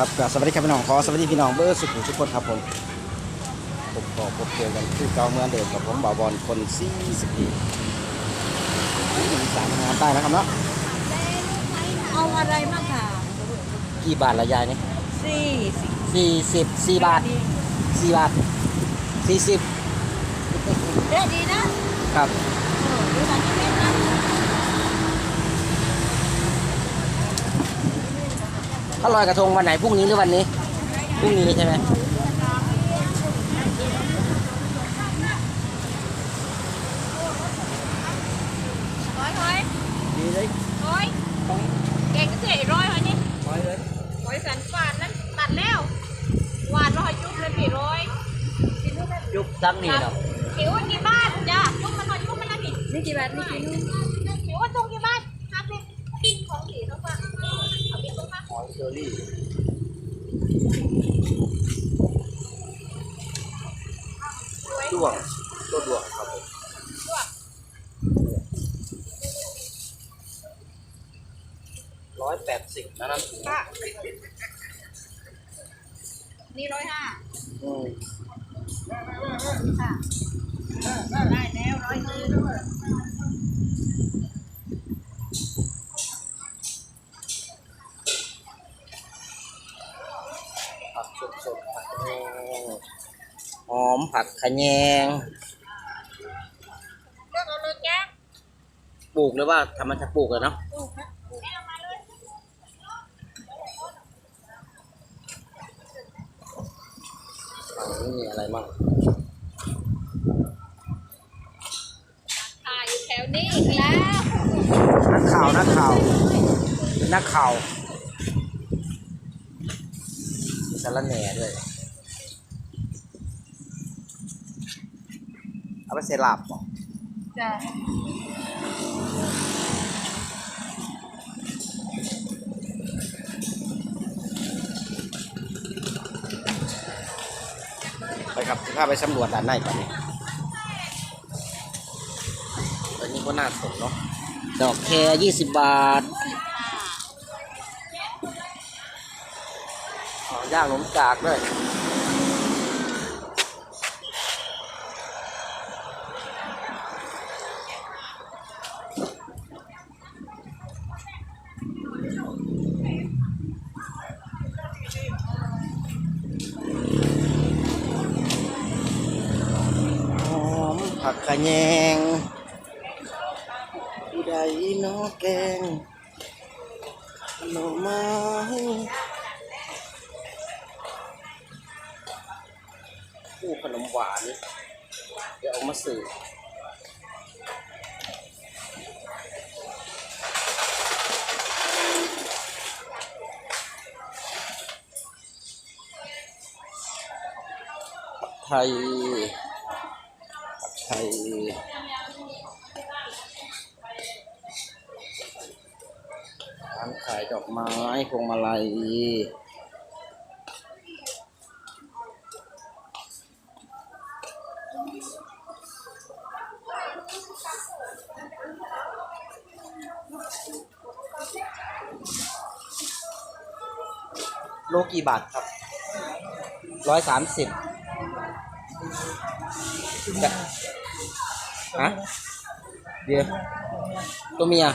ครับกราบสวัสดีครับพี่น้องขอสวัสดีพี่น้องเบอร์สุขุมทุกคนครับผมผมขอพบเจอกันที่เก่าเมืองเดิมกับผมบ่าวบอลคนซีสกีสามงานใต้นะครับเนาะเอาอะไรมาค่ะกี่บาทละยายนี่สี่สิบสี่สิบสี่บาทสี่บาทสี่สิบเด้ดีนะครับ เออดูมันนิดๆนะ ถ้าลอยกระทงวันไหนพรุ่งนี้หรือวันนี้พรุ่งนี้ใช่ไหมร้อยร้อยดีเลยร้อยเก่งก็เสียร้อยร้อยนี่ร้อยเลยร้อยสันฝาดนั้นตัดแล้วหวานร้อยจุ๊บเลยพี่ร้อยกินลูกแบบยุบตั้งนี่เนาะหิวกี่บ้านจ้ะจุ๊บมันหน่อยจุ๊บมันนะพี่นี่กี่บาทนี่กี่ลูกหิวว่าจุ๊บกี่บ้านห้าสิบของสี่ต้องฝากเอาเก็บตรงมา ห อยเชอรี่ดวงตัวดวงครับผมร้อยแปดสิบนะนั่นถือค่ะนี่ร้อยห้าอืมค่ะได้แล้วร้อยหนึ่ ขะแยงเลือกเอาเลยแจ๊คปลูกหรือว่าทำมาจากปลูกเลยเนาะถูกนะนี่เอามาเลยฝั่งนี้มีอะไรบ้างถ่ายอยู่แถวนี้อีกแล้วนักข่าวนักข่าวเป็นนักข่าวมีสารแหน่ด้วย เอาไปเซลาบบอกจ้ะไปครับสิพาไปสำรวจด้านในก่อนนี่อันนี้ก็น่าสนเนาะ ดอกแคร์ยี่สิบบาทอ๋อย่างขนมจากด้วย หอมผักขะแยงผู้ใดนอแกงหน่อไม้ผู้ขนมหวาน เดี๋ยวเอามาสื่อไทย ไทยร้านขายดอกไม้พวงมาลัยโลกี่บาทครับ ร้อยสามสิบ ฮะเดี๋ยวตัวเมีย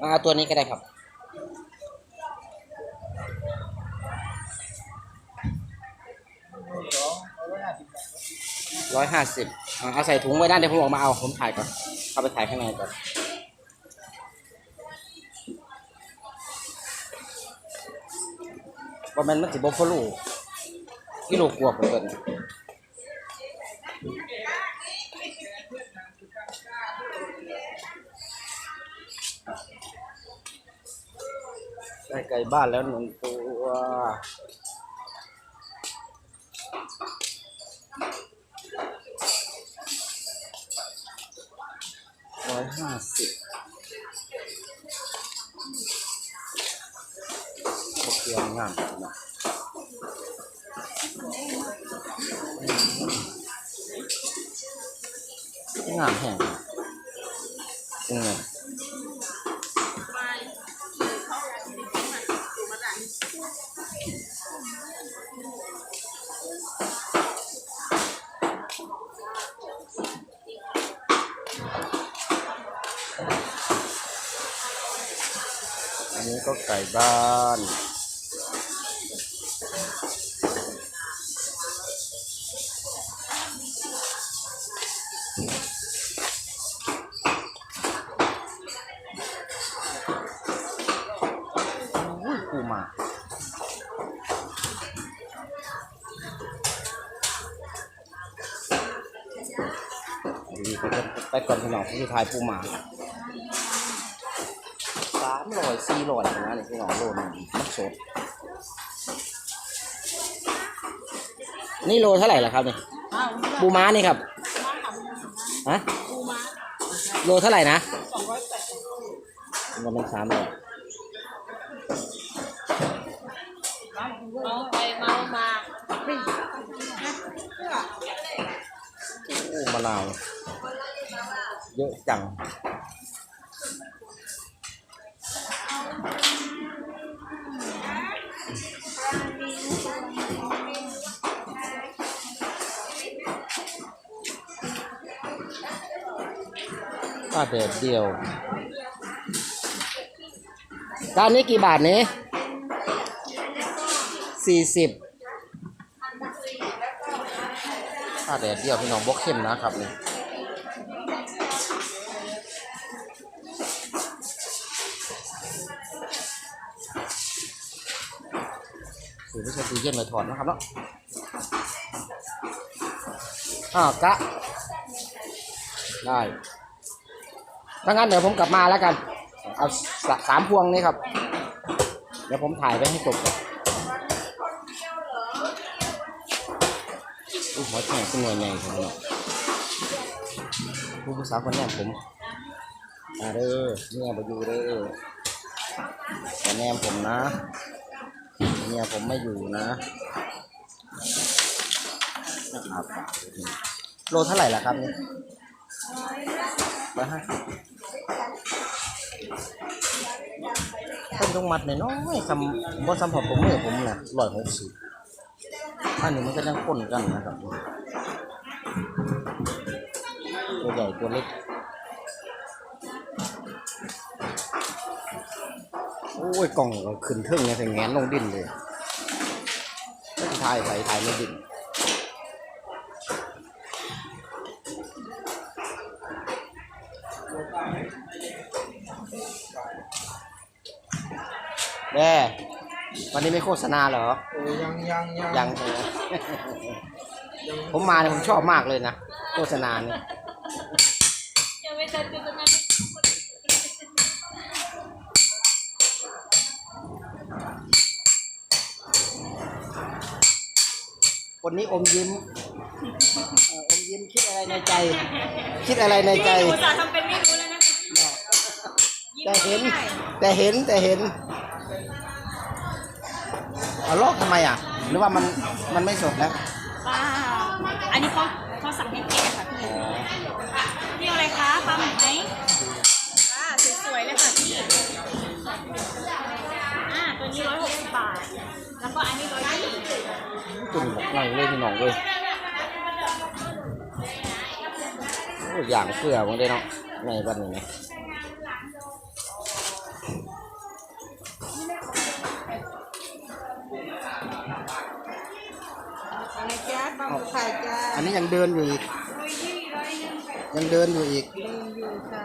มาเอาตัวนี้ก็ได้ครับ ร้อยห้าสิบเอาใส่ถุงไว้ด้านเดี๋ยวผมออกมาเอา ผมถ่ายก่อนเข้าไปถ่ายข้างในก่อนว่ามันมันสิบ่พอลูกที่ลูกกลัวผมเกิน ได้ไก่บ้านแล้วหนึ่งตัวร้อยห้าสิบโอเคงามนะงามแห่งอืม ก็ไก่บ้านปูมาดีไปก่อนไปก่อนพี่น้องที่ทายปูมา สี่ร้อยนะนี่พี่น้องโลนึงมันสดนี่โลเท่าไหร่ล่ะครับนี่ปูม้านี่ครับฮะโลเท่าไหร่นะมันเป็นสามร้อยเมาไปเมามาโอ้มะนาวเยอะจัง ป้าเด็ดเดียวจานนี้กี่บาทนี้สี่สิบป้าเด็ดเดียวพี่น้องบกเข้มนะครับนี่สูไม่ใช่ตู้เย็นเลยถอดนะครับเนาะอ้าวกะ ได้ ถ้างั้นเดี๋ยวผมกลับมาแล้วกัน เอาสสามพวงนี้ครับ เดี๋ยวผมถ่ายไปให้จบก่อนอุ้ยหัวแข็งเป็นหน่วยใหญ่ครับเนาผู้สาวคนนี้ผมมาเด้อเนี่ยมาอยู่เด้อแต่แนมผมนะเนี่ยผมไม่อยู่นะนะครับโลเท่าไหร่ล่ะครับนี่ ร้อยห้าสิบเพิ่นต้องมัดน้อยๆทำบ่ซ้ำพอผมมือผมน่ะร้อยหกสิบอันนี้มันก็ยังปนกันนะครับ ตัวใหญ่ตัวเล็ก โอ้ยกล่องก็ขึ้นเทึ่งเนี่ยถึงแงนลงดินเลยต้องถ่ายไปถ่ายไม่ดิน แม่วันนี้ไม่โฆษณาเหรอเออยังยังยังยังใช่ไหมผมมาเนี่ยผมชอบมากเลยนะโฆษณาเนี่ยจะไม่ทันจะนั้นคนนี้อมยิ้มเอ่ออมยิ้มคิดอะไรในใจ คิดอะไรในใจอุตส่าห์ทำเป็นไม่รู้แล้วนะแต่เห็นแต่เห็นแต่เห็น เอาลอกทำไมอะ หรือว่ามันมันไม่สดแล้วป้าอันนี้เขาเขาสั่งให้แกะค่ะพี่นี่อะไรคะปลาหมึกไหมอ่าสวยๆเลยค่ะพี่อ่าตัวนี้ร้อยหกสิบบาท แล้วก็อันนี้ร้อยยี่สิบจุ่มบอกหน่อยเลยพี่น้องเลยโอ้ยอย่างเกลือมันได้เนาะในบ้านนี้นะ นนี้ยังเดินอยู่อีก ยังเดินอยู่อีกเดินอยู่ค่ะ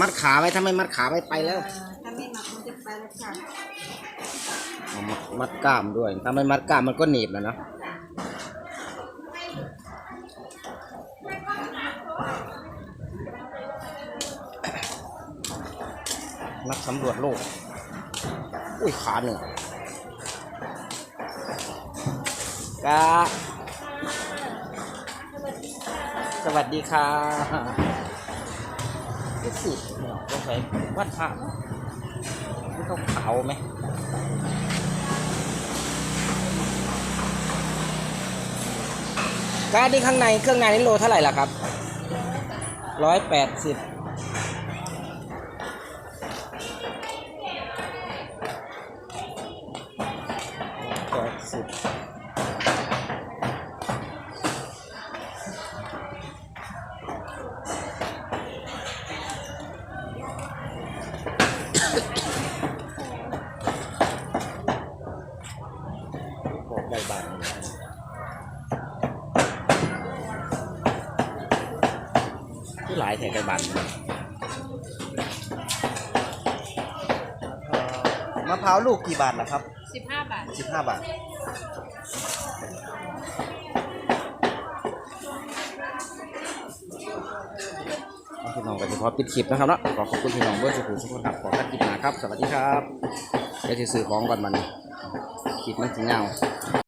มัดขาไว้ถ้าไม่มัดขาไว้ไปแล้วอ่าถ้าไม่หมักมันจะไปแล้วค่ะเอามัดมัดกล้ามด้วย ถ้าไม่มัดกล้ามมันก็หนีบแล้วเนาะนักสำรวจโลก อุ้ยขาหนึ่งกา สวัสดีค่ะนี่สิเนี่ยต้องใช้วัดพระนี่เขาขาวไหมการ์ดนี่ข้างในเครื่องในนี่โลเท่าไหร่ล่ะครับร้อยแปดสิบ บันมะพร้าวลูกกี่บาทล่ะครับ สิบห้าบาทสิบห้าบาทเอาพี่น้องก็จะพอปิดคลิปนะครับเนาะขอขอบคุณพี่น้องเบอร์สุขุมสุขคนครับขอกันคลิปหนาครับ สวัสดีครับเดี๋ยวจะซื้อของก่อนมันคลิปมันถึงเงา